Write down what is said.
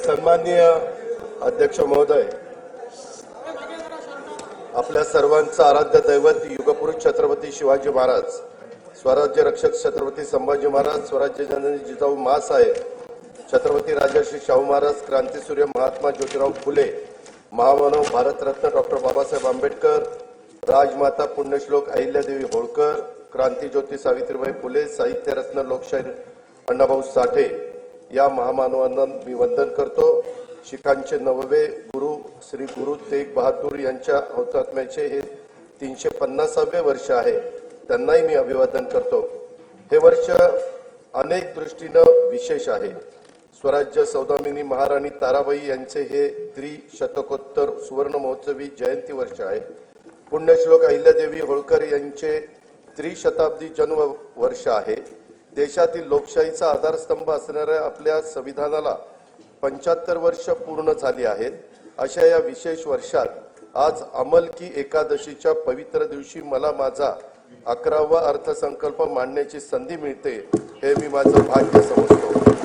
सन्माननीय अध्यक्ष महोदय आपल्या सर्वांचं आराध्य दैवत युगपुरुष छत्रपती शिवाजी महाराज स्वराज्य रक्षक छत्रपती संभाजी महाराज स्वराज्य जननी जिजाऊ मासाहेब छत्रपती राजर्षी शाहू महाराज क्रांतीसूर्य महात्मा ज्योतिराव फुले महामानव भारतरत्न डॉक्टर बाबासाहेब आंबेडकर राजमाता पुण्यश्लोक अहिल्यादेवी होळकर क्रांतीज्योती सावित्रीबाई फुले साहित्यरत्न लोकशाहीर अण्णाभाऊ साठे या महामानवांना मी वंदन करतो. शिखांचे नववे गुरु श्री गुरु तेग बहादूर यांच्या हौतात्म्याचे हे तीनशे पन्नासावे वर्ष आहे. त्यांनाही मी अभिवादन करतो. हे वर्ष अनेक दृष्टीनं विशेष आहे. स्वराज्य सौदामिनी महाराणी ताराबाई यांचे हे त्रिशतकोत्तर सुवर्ण महोत्सवी जयंती वर्ष आहे. पुण्यश्लोक अहिल्यादेवी होळकर यांचे त्रिशताब्दी जन्म वर्ष आहे. देशातील लोकशाहीचा आधारस्तंभ असणाऱ्या आपल्या संविधानाला पंच्याहत्तर वर्ष पूर्ण झाली आहेत. अशा या विशेष वर्षात आज अमल की एकादशीच्या पवित्र दिवशी मला माझा अकरावा अर्थसंकल्प मांडण्याची संधी मिळते हे मी माझं भाग्य समजतो.